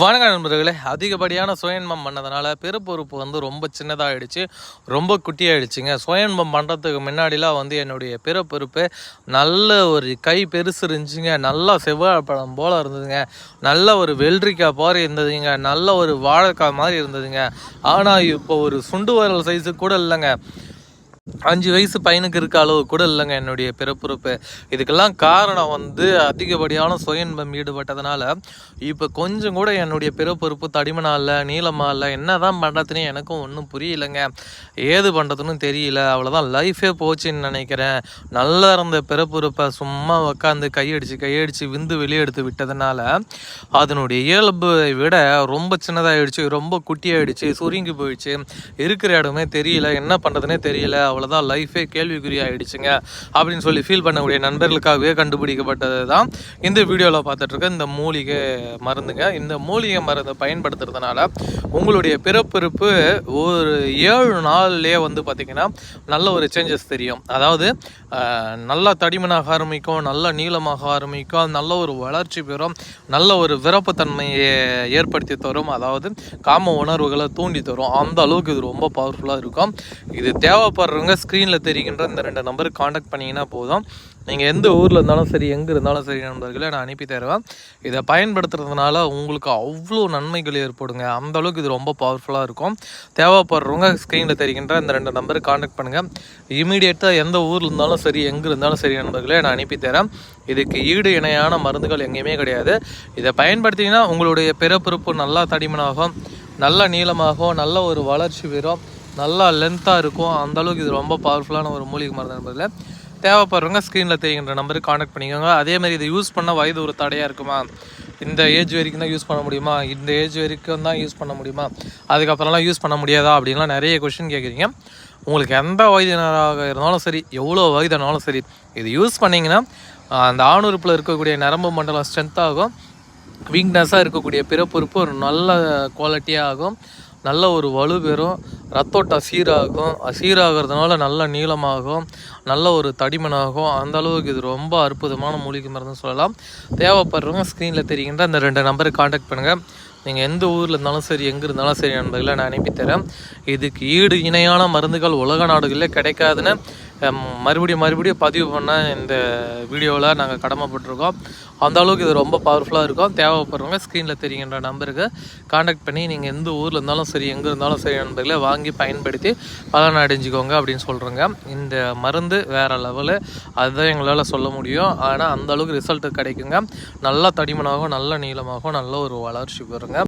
வணக்கம் நண்பர்களே. அதிகப்படியான சுயன்பம் பண்ணதுனால பெருப்பொறுப்பு வந்து ரொம்ப சின்னதாகிடுச்சு ரொம்ப குட்டியாயிடுச்சுங்க. சுயன்பம் பண்ணுறதுக்கு முன்னாடிலாம் வந்து என்னுடைய பிறப்பொறுப்பு நல்ல ஒரு கை பெருசு இருந்துச்சுங்க. நல்லா செவ்வாழப்பழம் போல் இருந்ததுங்க. நல்ல ஒரு வெள்ளரிக்காய் போற இருந்ததுங்க. நல்ல ஒரு வாழைக்காய் மாதிரி இருந்ததுங்க. ஆனால் இப்போ ஒரு சுண்டு வரல் சைஸு கூட இல்லைங்க. அஞ்சு வயசு பையனுக்கு இருக்க அளவு கூட இல்லைங்க என்னுடைய பிறப்புறுப்பு. இதுக்கெல்லாம் காரணம் வந்து அதிகப்படியான சுயன்பம் ஈடுபட்டதுனால இப்போ கொஞ்சம் கூட என்னுடைய பிறப்புறுப்பு தடிமனா இல்லை நீளமா இல்லை என்ன தான் பண்ணுறதுனே எனக்கும் ஒன்றும் புரியலைங்க. ஏது பண்ணுறதுன்னு தெரியல. அவ்வளோதான் லைஃபே போச்சுன்னு நினைக்கிறேன். நல்லா இருந்த பிறப்புறுப்பை சும்மா உக்காந்து கையடிச்சு கையடிச்சு விந்து வெளியே எடுத்து விட்டதுனால அதனுடைய இயல்பை விட ரொம்ப சின்னதாகிடுச்சு ரொம்ப குட்டியாயிடுச்சு. சுருங்கி போயிடுச்சு. இருக்கிற இடமே தெரியல. என்ன பண்ணுறதுனே தெரியல. அவ்வளோதான் லைஃபே கேள்விக்குறி ஆகிடுச்சுங்க அப்படின்னு சொல்லி ஃபீல் பண்ணக்கூடிய நண்பர்களுக்காகவே கண்டுபிடிக்கப்பட்டது தான் இந்த வீடியோவில் பார்த்துட்ருக்க இந்த மூலிகை மருந்துங்க. இந்த மூலிகை மருந்தை பயன்படுத்துறதுனால உங்களுடைய பிறப்பிறப்பு ஒரு ஏழு நாள்லேயே வந்து பார்த்திங்கன்னா நல்ல ஒரு சேஞ்சஸ் தெரியும். அதாவது நல்லா தடிமனாக ஆரம்பிக்கும் நல்ல நீளமாக ஆரம்பிக்கும் நல்ல ஒரு வளர்ச்சி பெறும் நல்ல ஒரு விருப்பத்தன்மையை ஏற்படுத்தி தரும். அதாவது காம உணர்வுகளை தூண்டி தரும். அந்த அளவுக்கு இது ரொம்ப பவர்ஃபுல்லாக இருக்கும். இது தேவைப்படுற தேவைப்படுறவங்க ஸ்க்ரீனில் தெரிகின்ற இந்த ரெண்டு நம்பருக்கு காண்டாக்ட் பண்ணிங்கன்னா போதும். நீங்கள் எந்த ஊரில் இருந்தாலும் சரி எங்கே இருந்தாலும் சரி நண்பர்களை நான் அனுப்பி தருவேன். இதை பயன்படுத்துறதுனால உங்களுக்கு அவ்வளோ நன்மைகள் ஏற்படுங்க. அந்த அளவுக்கு இது ரொம்ப பவர்ஃபுல்லாக இருக்கும். தேவைப்படுறவங்க ஸ்க்ரீனில் தெரிகின்ற இந்த ரெண்டு நம்பருக்கு காண்டாக்ட் பண்ணுங்கள் இமீடியட்டாக எந்த ஊரில் இருந்தாலும் சரி எங்கே இருந்தாலும் சரி நண்பர்களே நான் அனுப்பி தரேன். இதுக்கு ஈடு இணையான மருந்துகள் எங்கேயுமே கிடையாது. இதை பயன்படுத்திங்கன்னா உங்களுடைய பிறப்பிறப்பு நல்லா தடிமனாகும் நல்ல நீளமாகும் நல்ல ஒரு வளர்ச்சி பெறும். நல்லா லென்த்தாக இருக்கும். அந்தளவுக்கு இது ரொம்ப பவர்ஃபுல்லான ஒரு மூலிகை மருந்து என்பதில் தேவைப்படுறவங்க ஸ்க்ரீனில் தெரிகின்ற நம்பருக்கு காண்டாக்ட் பண்ணிக்கோங்க. அதேமாதிரி இதை யூஸ் பண்ண வயது ஒரு தடையாக இருக்குமா? இந்த ஏஜ் வரைக்கும் தான் யூஸ் பண்ண முடியுமா? இந்த ஏஜ் வரைக்கும் தான் யூஸ் பண்ண முடியுமா? அதுக்கப்புறம்லாம் யூஸ் பண்ண முடியாதா? அப்படின்லாம் நிறைய கொஷின் கேட்குறீங்க. உங்களுக்கு எந்த வயதினராக இருந்தாலும் சரி எவ்வளோ வயதானாலும் சரி இது யூஸ் பண்ணிங்கன்னா அந்த ஆணுறுப்பில் இருக்கக்கூடிய நரம்பு மண்டலம் ஸ்ட்ரென்த்தாகும் வீக்னஸாக இருக்கக்கூடிய பிறப்புறுப்பு ஒரு நல்ல குவாலிட்டியாக ஆகும். நல்ல ஒரு வலு பெறும். ரத்தோட்டம் சீராகும் சீராகிறதுனால நல்ல நீளமாகும். நல்ல ஒரு தடிமனாகும். அந்த அளவுக்கு இது ரொம்ப அற்புதமான மூலிகை மருந்துன்னு சொல்லலாம். தேவைப்படுறவங்க ஸ்க்ரீனில் தெரிகின்ற அந்த ரெண்டு நம்பருக்கு காண்டாக்ட் பண்ணுங்கள் நீங்கள் எந்த ஊரில் இருந்தாலும் சரி எங்கே இருந்தாலும் சரி நண்பர்களை நான் அனுப்பித்தரேன் இதுக்கு ஈடு இணையான மருந்துகள் உலக நாடுகளில் கிடைக்காதுன்னு மறுபடியும் மறுபடியும் பதிவு பண்ண இந்த வீடியோவில் நாங்கள் கடமைப்பட்டிருக்கோம். அந்த அளவுக்கு இது ரொம்ப பவர்ஃபுல்லாக இருக்கும். தேவைப்படுறவங்க ஸ்க்ரீனில் தெரிகின்ற நம்பருக்கு காண்டாக்ட் பண்ணி நீங்கள் எந்த ஊரில் இருந்தாலும் சரி எங்கே இருந்தாலும் சரி நண்பர்களை வாங்கி பயன்படுத்தி பலன் அடைஞ்சிக்கோங்க அப்படின்னு சொல்கிறேங்க இந்த மருந்து வேறு லெவலு அதுதான் எங்களால் சொல்ல முடியும். ஆனால் அந்த அளவுக்கு ரிசல்ட் கிடைக்குங்க. நல்லா தடிமனாகவும் நல்ல நீளமாகவும் நல்ல ஒரு வளர்ச்சி பெறுங்க.